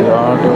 Virat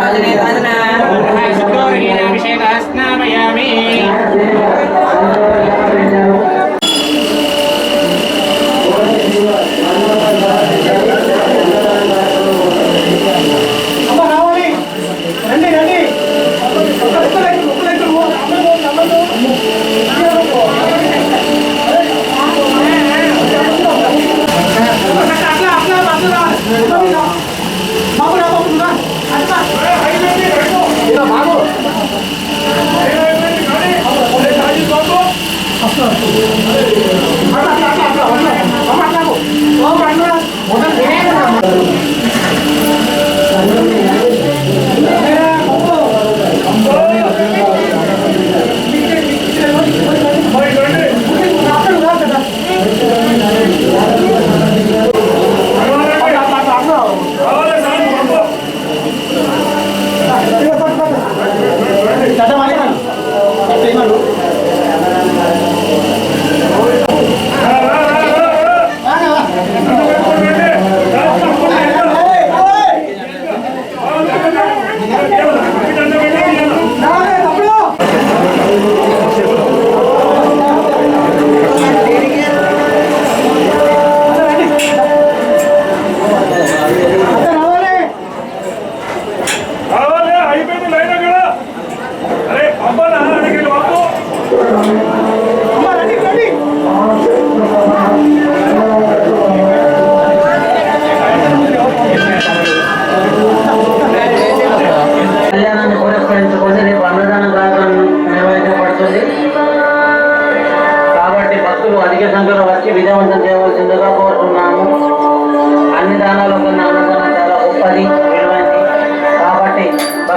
राजनेताना Syukuro विषयः स्नापयामि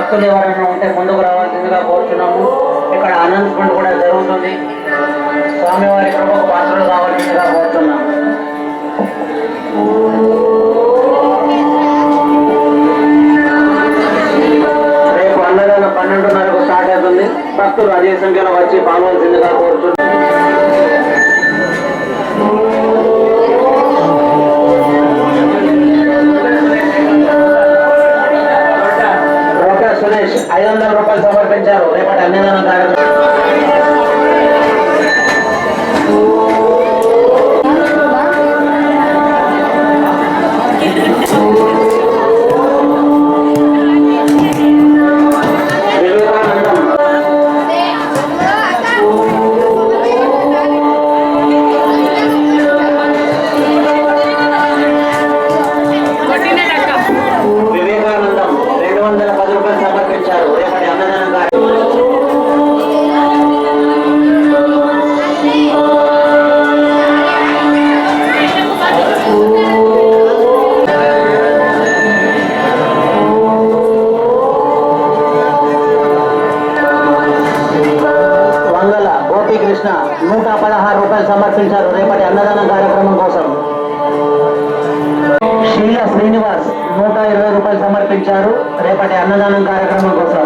భక్తులు ఎవరైనా ఉంటే ముందుకు రావాల్సిందిగా కోరుతున్నాము ఇక్కడ అనౌన్స్మెంట్ కూడా జరుగుతుంది. స్వామివారి కృపకు పాత్రలు కావాల్సిందిగా కోరుతున్నాము రేపు అన్నదాన పన్నెండున్నరకు స్టార్ట్ అవుతుంది. భక్తులు అధిక సంఖ్యలో వచ్చి పాల్గొల్సిందిగా కోరుతున్నాం సమర్పించారు కార్యక్రమం శ్రీనివాస్ నూట ఇరవై రూపాయలు సమర్పించారు. రేపటి అన్నదానం కార్యక్రమం కోసం.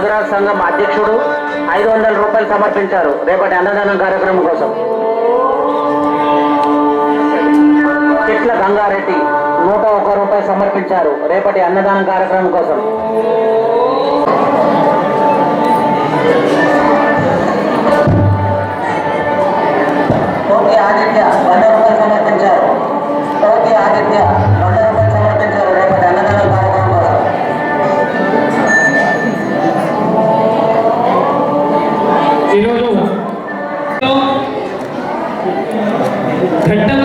పెద్దలు సంఘం అధ్యక్షుడు ఐదు వందల రూపాయలు సమర్పించారు. రేపటి అన్నదానం కార్యక్రమం కోసం. చెట్ల గంగారెడ్డి నూట ఒక్క రూపాయలు సమర్పించారు. రేపటి అన్నదానం కార్యక్రమం కోసం. ఘట్టం